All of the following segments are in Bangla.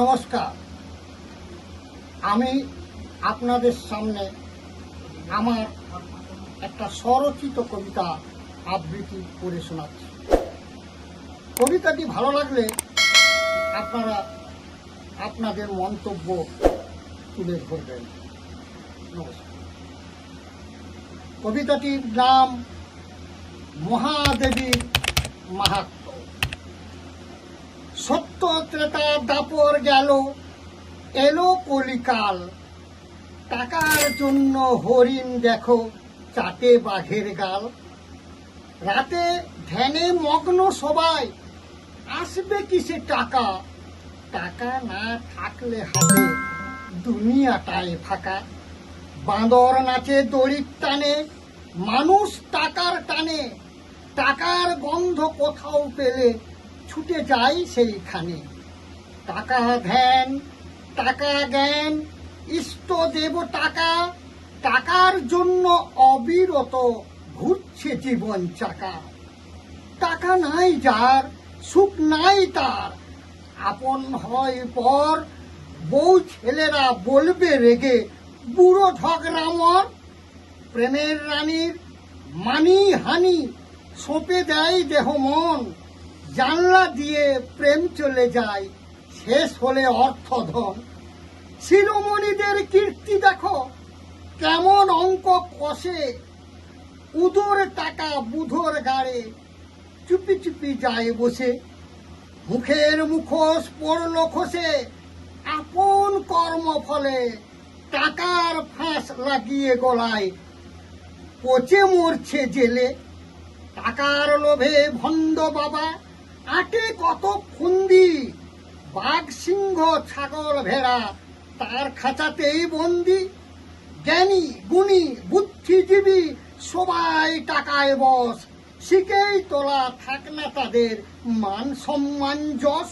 নমস্কার। আমি আপনাদের সামনে আমার একটা স্বরচিত কবিতা আবৃত্তি করে শোনাচ্ছি। কবিতাটি ভালো লাগলে আপনারা আপনাদের মন্তব্য তুলে ধরবেন। নমস্কার। কবিতাটির নাম মহাদেবীর মাহাত্ম্য সত্য ত্রেতা দাপর গেল, এলো কলিকাল। টাকার জন্য হরিণ দেখো, চাটে বাঘের গাল। রাতে ধ্যানে মগ্ন সবাই, আসবে কিসে টাকা? টাকা না থাকলে হাতে দুনিয়াটায় ফাঁকা। বাঁদর নাচে দড়ির টানে, মানুষ টাকার টানে। টাকার গন্ধ কোথাও পেলে ছুটে যাই সেইখানে। টাকা ধ্যান, টাকা জ্ঞান, ইষ্ট দেব টাকা টাকার জন্য অবিরত ঘুরছে জীবন চাকা। টাকা নাই যার, সুখ নাই তার। আপন হয় পর, বউ ছেলেরা বলবে রেগে, বুড়ো ঝগড়ামর প্রেমের রানীর মানি হানি সঁপে দেয় দেহ মন। জানলা দিয়ে প্রেম চলে যায়, শেষ হলে অর্থধন। শিরোমণিদের কীর্তি দেখো, কেমন অঙ্ক কষে। উদর টাকা বুধর গাড়ে, চুপি চুপি যায় বসে। মুখের মুখোশ পড়ল খসে, আপন কর্ম ফলে টাকার ফাঁস লাগিয়ে গলায়। পচে মরছে জেলে, টাকার লোভে ভন্ড বাবা আটে কত ফুন্দি। বাঘ সিংহ ছাগল ভেড়া, তার খাঁচাতেই বন্দি। জ্ঞানী, গুণী, বুদ্ধিজীবী, সবাই টাকায় বস। শিখেই তোলা থাক না তাদের মান সম্মান যশ।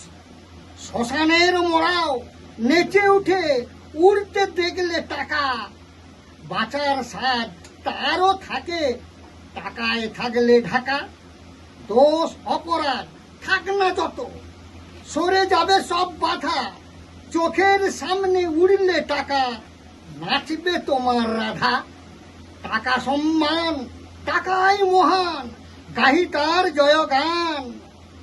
শ্মশানের মোড়াও নেচে উঠে, উড়তে দেখলে টাকা। বাঁচার স্বাদ তারও থাকে, টাকায় থাকলে ঢাকা। দোষ, অপরাধ থাক না যত। সরে যাবে সব বাধা। চোখের সামনে উড়লে টাকা, নাচবে তোমার রাধা। টাকা সম্মান, টাকাই মহান গাহি তার জয়গান।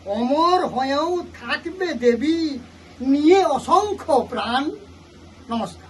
অমর হয়েও থাকবে দেবী, নিয়ে অসংখ্য প্রাণ। নমস্কার।